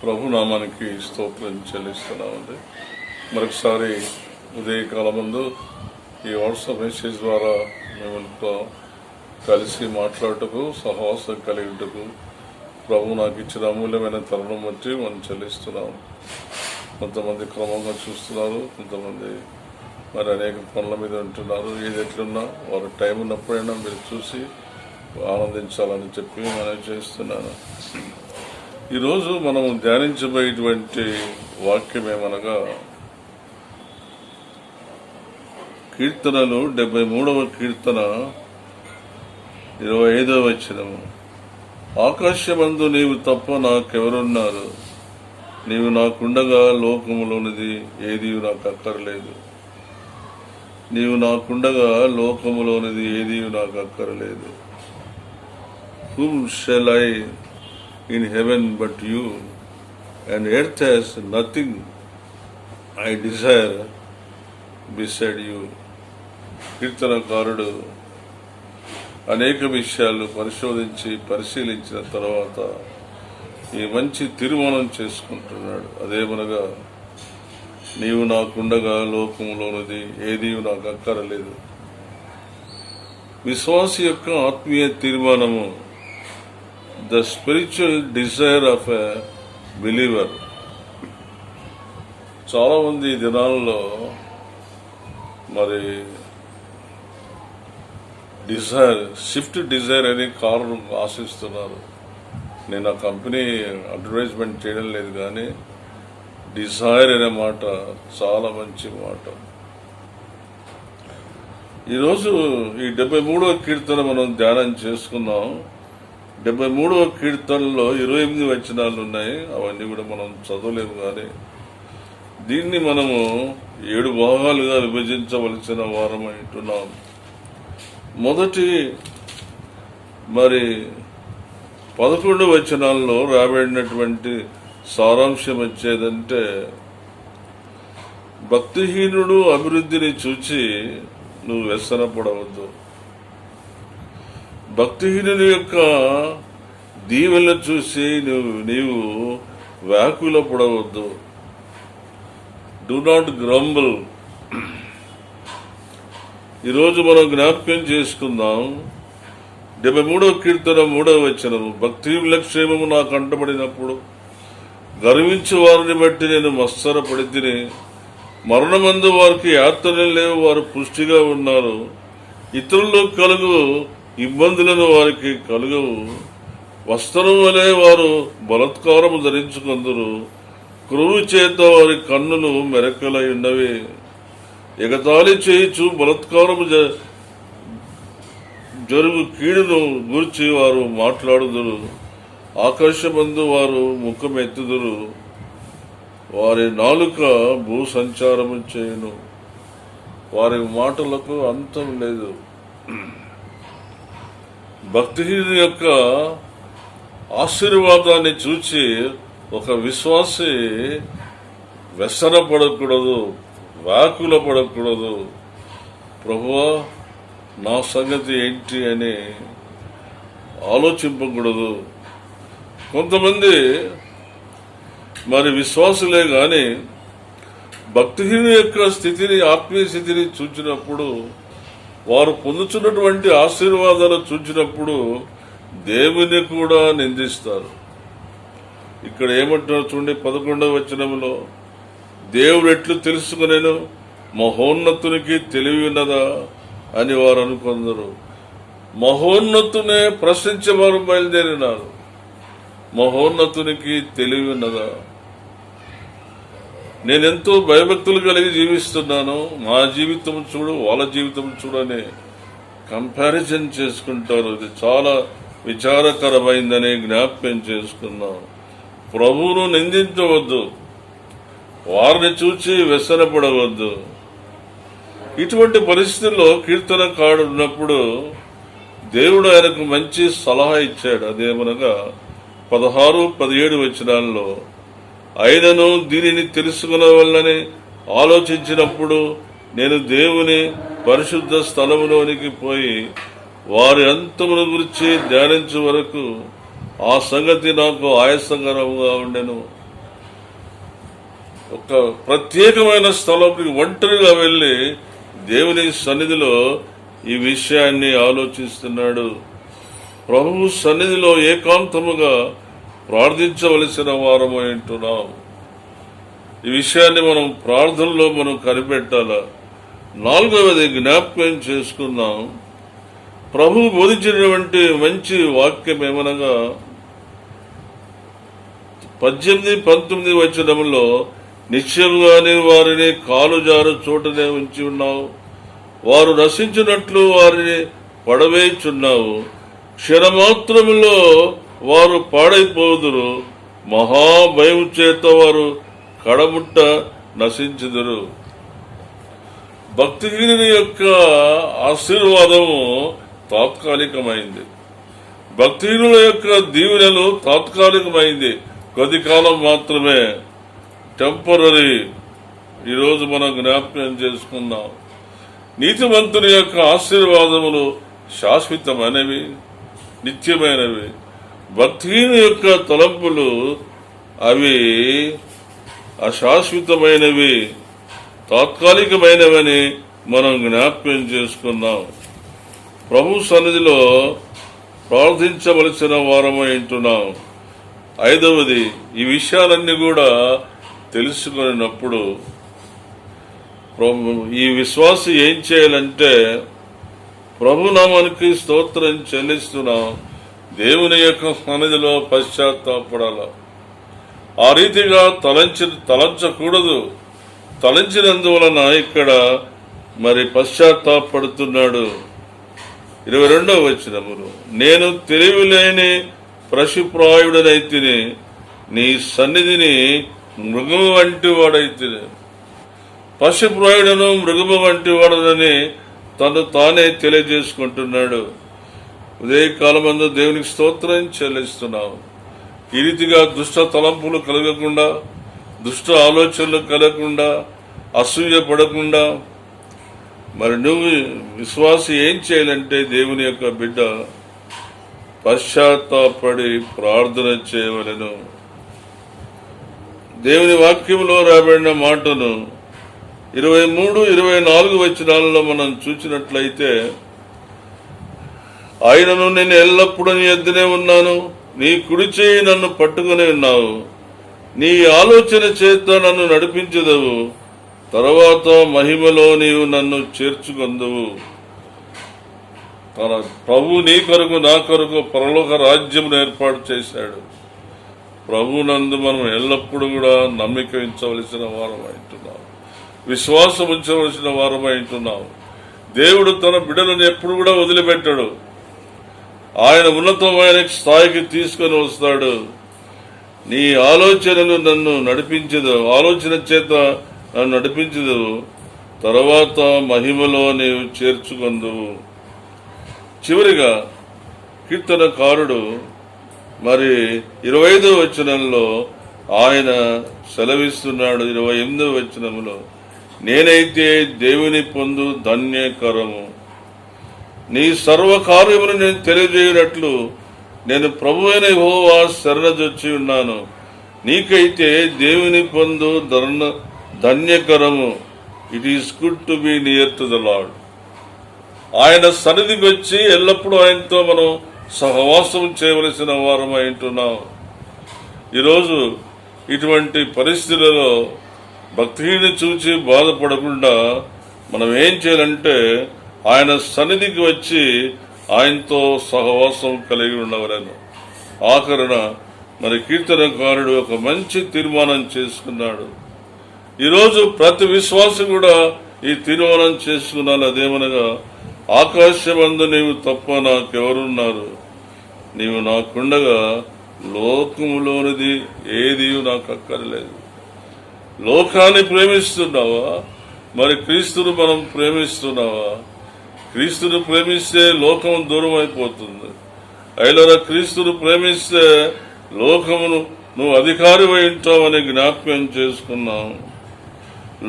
ప్రభు నామానికి స్తోత్రం చెల్లిస్తున్నామండి. మరొకసారి ఉదయకాలం ముందు ఈ వాట్సాప్ మెసేజ్ ద్వారా మిమ్మల్ని కలిసి మాట్లాడుటకు సహవాసం కలిగిటకు ప్రభు నాకు ఇచ్చిన అమూల్యమైన తరుణం బట్టి మనం చెల్లిస్తున్నాం. కొంతమంది క్రమంగా చూస్తున్నారు కొంతమంది మరి అనేక పనుల మీద ఉంటున్నారు. ఏది ఎట్లున్నా వారు టైం ఉన్నప్పుడైనా మీరు చూసి ఆనందించాలని చెప్పి మనం చేస్తున్నాను. ఈరోజు మనం ధ్యానించబోయేటువంటి వాక్యం ఏమనగా కీర్తనలు డెబ్బై మూడవ కీర్తన ఇరవై ఐదవ వచ్చినము ఆకాశమందు నీవు తప్ప నాకెవరున్నారు? నీవు నాకుండగా లోకములోనిది ఏది నాకు అక్కర్లేదు. నీవు నాకుండగా లోకములోనిది ఏది నాకు అక్కర్లేదు. Whom shall I in heaven but you and earth has nothing I desire beside you. కీర్తనకారుడు అనేక విషయాలు పరిశోధించి పరిశీలించిన తర్వాత ఈ మంచి తీర్మానం చేసుకుంటున్నాడు అదేమనగా నీవు నాకుండగా లోకంలోనిది ఏది నాకు అక్కరలేదు విశ్వాస యొక్క ఆత్మీయ తీర్మానము the spiritual desire of a believer చాలామంది ఈ దినాల్లో మరి డిజైర్ షిఫ్ట్ డిజైర్ అనే కారణం ఆశిస్తున్నారు. నేను ఆ కంపెనీ అడ్వర్టైజ్మెంట్ చేయడం లేదు కానీ డిజైర్ అనే మాట చాలా మంచి మాట. ఈరోజు ఈ డెబ్బై మూడో కీర్తన మనం ధ్యానం చేసుకున్నాం. డెబ్బై మూడవ కీర్తనలో ఇరవై ఎనిమిది వచనాలు ఉన్నాయి. అవన్నీ కూడా మనం చదవలేము కానీ దీన్ని మనము ఏడు భాగాలుగా విభజించవలసిన వారం అంటున్నాం మొదటి మరి పదకొండు వచనాల్లో రాబడినటువంటి సారాంశం వచ్చేదంటే భక్తిహీనుడు అభివృద్ధిని చూచి నువ్వు వ్యసనపడవద్దు. భక్తిహీనుని యొక్క దీవెలను చూసి నువ్వు నీవు వ్యాకుల పడవద్దు. డు నాట్ గ్రంబుల్ ఈరోజు మనం జ్ఞాపకం చేసుకుందాం. డెబ్బై మూడవ కీర్తన మూడవ వచనము. భక్తి క్షేమము నాకు అంటబడినప్పుడు గర్వించే వారిని బట్టి నేను మత్సరపడి తిని మరణమందు వారికి యాత్రలు లేవు వారు పుష్టిగా ఉన్నారు. ఇతరులు కలుగు ఇబ్బందులను వారికి కలుగవు. వస్త్రం వలె వారు బలత్కారము ధరించుకుందరు. క్రూరు చేత వారి కన్నులు మెరకలై ఉన్నవి. ఎగతాళి చేయిచు బలత్కారము జ- జరుగు కీడును గూర్చి వారు మాట్లాడుదురు. ఆకర్షమందు వారు ముఖమెత్తుదురు. వారి నాలుక భూ సంచారము చేయును. వారి మాటలకు అంతం లేదు. భక్తిహీను యొక్క ఆశీర్వాదాన్ని చూచి ఒక విశ్వాసి వ్యసన పడకూడదు వ్యాకుల పడకూడదు. ప్రభువా నా సంగతి ఏంటి అని ఆలోచింపకూడదు. కొంతమంది మరి విశ్వాసులే కానీ భక్తిహీన యొక్క స్థితిని ఆత్మీయ స్థితిని చూచినప్పుడు వారు పొందుతున్నటువంటి ఆశీర్వాదాలు చూచినప్పుడు దేవుని కూడా నిందిస్తారు. ఇక్కడ ఏమంటున్నారు చూడండి పదకొండవ వచనంలో దేవుడు ఎట్లు తెలుసుకునేను? మహోన్నతునికి తెలివి ఉన్నదా? అని వారు అనుకుందరు. మహోన్నతునే ప్రశ్నించేవారు బయలుదేరినారు. మహోన్నతునికి తెలివి ఉన్నదా? నేనెంతో భయభక్తులు కలిగి జీవిస్తున్నాను. మా జీవితం చూడు వాళ్ళ జీవితం చూడు అనే కంపారిజన్ చేసుకుంటారు ఇది చాలా విచారకరమైందని జ్ఞాపకం చేసుకున్నాం ప్రభువును నిందించవద్దు. వారిని చూచి వ్యసనపడవద్దు. ఇటువంటి పరిస్థితుల్లో కీర్తనకాడు ఉన్నప్పుడు దేవుడు ఆయనకు మంచి సలహా ఇచ్చాడు. అదేమనగా పదహారు పదిహేడు వచనాల్లో అయినను దీనిని తెలుసుకునవల్లని ఆలోచించినప్పుడు నేను దేవుని పరిశుద్ధ స్థలములోనికి పోయి వారి అంతమును గురించి ధ్యానించే వరకు ఆ సంగతి నాకు ఆయాసకరముగా ఉండెను. ఒక ప్రత్యేకమైన స్థలంకి ఒంటరిగా వెళ్ళి దేవుని సన్నిధిలో ఈ విషయాన్ని ఆలోచిస్తున్నాడు. ప్రభు సన్నిధిలో ఏకాంతముగా ప్రార్థించవలసిన వారము అంటున్నాం. ఈ విషయాన్ని మనం ప్రార్థనలో మనం కనిపెట్టాల. నాలుగవది జ్ఞాపకం చేసుకున్నాం ప్రభు బోధించినటువంటి మంచి వాక్యం ఏమనగా పద్దెనిమిది పంతొమ్మిది వచ్చినంలో నిశ్చయంగానే వారిని కాలు జారు చోటనే ఉంచి ఉన్నావు. వారు నశించినట్లు వారిని పడవేచున్నావు. క్షణమాత్రములో వారు పాడైపోదురు. మహాభయం చేత వారు కడముట్ట నశించుదురు. భక్తిహీనుని యొక్క ఆశీర్వాదము తాత్కాలికమైంది. భక్తిహీనుల యొక్క దీవెనలు తాత్కాలికమైంది. కొద్ది కాలం మాత్రమే టెంపరీ ఈరోజు మనం జ్ఞాపకం చేసుకుందాం. నీతిమంతుని యొక్క ఆశీర్వాదములు శాశ్వతమైనవి నిత్యమైనవి. భక్తిహీను యొక్క తలంపులు అవి అశాశ్వతమైనవి తాత్కాలికమైనవని మనం జ్ఞాప్యం చేసుకున్నాం. ప్రభు సన్నిధిలో ప్రార్థించవలసిన వారమై ఉంటున్నాం ఐదవది ఈ విషయాలన్నీ కూడా తెలుసుకున్నప్పుడు ప్రభు ఈ విశ్వాసం ఏం చేయాలంటే ప్రభునామానికి స్తోత్రం చెల్లిస్తున్నాం. దేవుని యొక్క సన్నిధిలో పశ్చాత్తాపడాల. ఆ రీతిగా తలంచి తలంచకూడదు. తలంచినందువలన ఇక్కడ మరి పశ్చాత్తాపడుతున్నాడు. ఇరవై రెండవ వచ్చినములు నేను తెలివిలేని పశుప్రాయుడనైతిని నీ సన్నిధిని మృగము వంటి వాడైతిని. పశుప్రాయుడను మృగము వంటి వాడనని తను తానే తెలియజేసుకుంటున్నాడు. ఉదయకాలమందు దేవునికి స్తోత్రం చెల్లిస్తున్నాం. ఈ రీతిగా దుష్ట తలంపులు కలగకుండా దుష్ట ఆలోచనలు కలగకుండా అసూయ పడకుండా మరి నువ్వు విశ్వాసం ఏం చేయాలంటే దేవుని యొక్క బిడ్డ పశ్చాత్తాపడి ప్రార్థన చేయవలెను. దేవుని వాక్యంలో రాబడిన మాటను ఇరవై మూడు ఇరవై నాలుగు వచ్చినాలలో మనం చూసినట్లయితే ఆయనను నేను ఎల్లప్పుడూ నీ ఎద్దునే ఉన్నాను. నీ కుడి చేయి నన్ను పట్టుకుని ఉన్నావు. నీ ఆలోచన చేత నన్ను నడిపించదవు. తర్వాత మహిమలో నీవు నన్ను చేర్చుకొందువు. తన ప్రభు నీ కొరకు నా కొరకు పరలోక రాజ్యం ఏర్పాటు చేశాడు. ప్రభు నందు మనం ఎల్లప్పుడూ కూడా నమ్మిక ఉంచవలసిన వారం అంటున్నాం విశ్వాసం ఉంచవలసిన వారం అంటున్నాం దేవుడు తన బిడ్డలను ఎప్పుడు కూడా వదిలిపెట్టాడు. ఆయన ఉన్నతమైన స్థాయికి తీసుకొని వస్తాడు. నీ ఆలోచనలు నన్ను నడిపించదు ఆలోచన చేత నన్ను నడిపించదు. తర్వాత మహిమలో నీవు చేర్చుకొందువు చివరిగా కీర్తనకారుడు మరి ఇరవై ఐదో వచనంలో ఆయన సెలవిస్తున్నాడు ఇరవై ఎనిమిదో వచనములో నేనైతే దేవుని పొందు ధన్యకరము. నీ సర్వకార్యమును నేను తెలియజేయనట్లు నేను ప్రభువైన హోవా శరణజొచ్చి ఉన్నాను. నీకైతే దేవుని పొందు ధర్ణ ధన్యకరము. It is good to be near to the Lord ఆయన సన్నిధి వచ్చి ఎల్లప్పుడూ ఆయనతో మనం సహవాసం చేయవలసిన వారం అయింటున్నాం ఈరోజు ఇటువంటి పరిస్థితులలో భక్తిని చూచి బాధపడకుండా మనం ఏం చేయాలంటే ఆయన సన్నిధికి వచ్చి ఆయనతో సహవాసం కలిగి ఉండవలను. ఆఖరణ మరి కీర్తనకారుడు ఒక మంచి తీర్మానం చేసుకున్నాడు. ఈరోజు ప్రతి విశ్వాసం కూడా ఈ తీర్మానం చేసుకున్నాను. అదేమనగా ఆకాశమందు నీవు తప్ప నాకెవరున్నారు? నీవు నాకుండగా లోకములోనిది ఏది నాకు అక్కర్లేదు లోకాన్ని ప్రేమిస్తున్నావా? మరి క్రీస్తును మనం ప్రేమిస్తున్నావా? క్రీస్తును ప్రేమిస్తే లోకం దూరం అయిపోతుంది అయిలరా క్రీస్తును ప్రేమిస్తే లోకమును నువ్వు అధికారి ఉంటావని జ్ఞాప్యం చేసుకున్నాం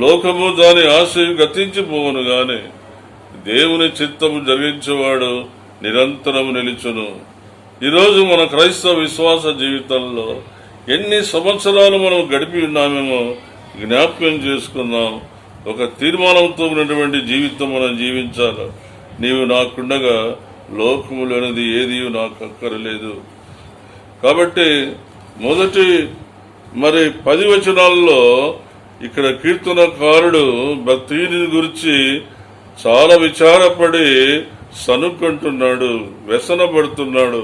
లోకము దాని ఆశయం గతించిపోవును గాని దేవుని చిత్తము జరిగించేవాడు నిరంతరం నిలుచును. ఈరోజు మన క్రైస్తవ విశ్వాస జీవితంలో ఎన్ని సంవత్సరాలు మనం గడిపి ఉన్నామేమో జ్ఞాప్యం చేసుకున్నాం ఒక తీర్మానంతో ఉన్నటువంటి జీవితం మనం జీవించాలి. నీవు నాకుండగా లోకములనేది ఏది నాకు అక్కరలేదు. కాబట్టి మొదటి మరి పది వచనాల్లో ఇక్కడ కీర్తనకారుడు భక్తిని గురించి చాలా విచారపడి సనుక్కుంటున్నాడు వ్యసన పడుతున్నాడు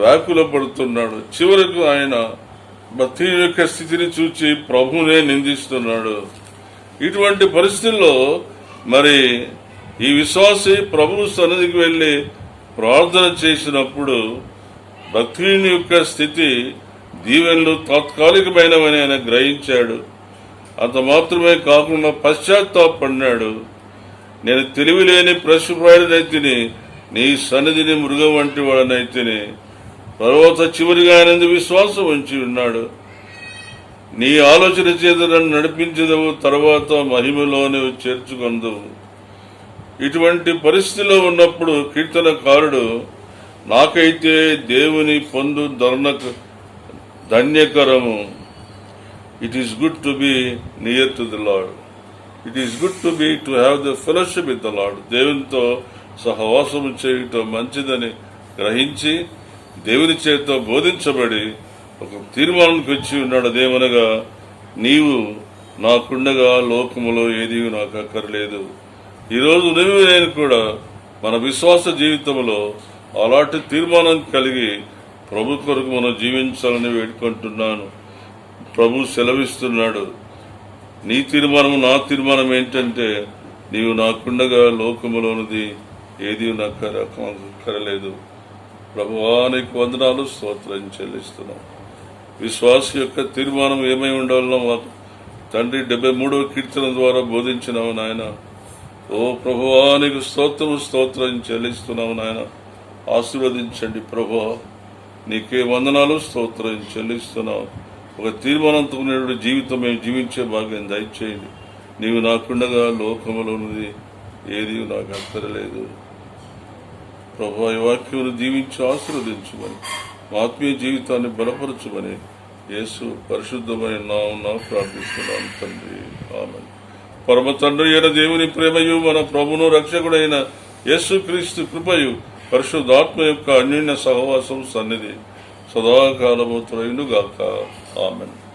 వ్యాకుల పడుతున్నాడు చివరకు ఆయన భక్తి యొక్క స్థితిని చూచి ప్రభువునే నిందిస్తున్నాడు. ఇటువంటి పరిస్థితుల్లో మరి ఈ విశ్వాసి ప్రభువు సన్నిధికి వెళ్ళి ప్రార్థన చేసినప్పుడు భక్తుని యొక్క స్థితి దీవెనలు తాత్కాలికమైనవని ఆయన గ్రహించాడు. అంత మాత్రమే కాకుండా పశ్చాత్తాపడినాడు. నేను తెలివిలేని ప్రశ్నప్రాయుడనైతిని నీ సన్నిధిని మృగం వంటి వాడనైతిని. తర్వాత చివరిగా ఆయన విశ్వాసం ఉంచి ఉన్నాడు. నీ ఆలోచన చేత నన్ను నడిపించదవు తర్వాత మహిమలోనే చేర్చుకుందవు. ఇటువంటి పరిస్థితిలో ఉన్నప్పుడు కీర్తనకారుడు నాకైతే దేవుని పొందు ధర్ణకు ధన్యకరము. It is good to be near to the Lord it is good to be to have the fellowship with the Lord దేవునితో సహవాసం చేయటం మంచిదని గ్రహించి దేవుని చేత బోధించబడి ఒక తీర్మానానికి వచ్చి ఉన్నాడు. అదేమనగా నీవు నాకుండగా లోకములో ఏది నాకు అక్కర్లేదు. ఈరోజు నువ్వు నేను కూడా మన విశ్వాస జీవితంలో అలాంటి తీర్మానం కలిగి ప్రభు కొరకు మనం జీవించాలని వేడుకుంటున్నాను. ప్రభు సెలవిస్తున్నాడు నీ తీర్మానం నా తీర్మానం ఏంటంటే నీవు నాకుండగా లోకములోనిది ఏది నాకు కరలేదు. ప్రభువానికి వందనాలు స్తోత్రం చెల్లిస్తున్నాం. విశ్వాస యొక్క తీర్మానం ఏమై ఉండాలో మాకు తండ్రి డెబ్బై మూడవ కీర్తన ద్వారా బోధించినావు నాయన. ఓ ప్రభువానికి స్తోత్రము స్తోత్రం చెల్లిస్తున్నావు నాయన. ఆశీర్వదించండి ప్రభు నీకే వందనాలు స్తోత్రం చెల్లిస్తున్నావు. ఒక తీర్మానంతో జీవితం మేము జీవించే భాగ్యం దయచేయండి. నీవు నాకుండగా లోకములోనిది ఉన్నది ఏది నాకు అక్కరలేదు. ప్రభు ఈ వాక్యమును జీవించి ఆశీర్వదించమని ఆత్మీయ జీవితాన్ని బలపరచమని యేసు పరిశుద్ధమైన నామమున ప్రార్థిస్తున్నాను తండ్రి. ఆమె పరమ తండ్రి అయిన దేవుని ప్రేమయు మన ప్రభును రక్షకుడైన యేసు క్రీస్తు కృపయు పరిశుద్ధాత్మ యొక్క అన్యోన్య సహవాసం సన్నిధి. సదాకాలము త్రయునుగాక. ఆమెను.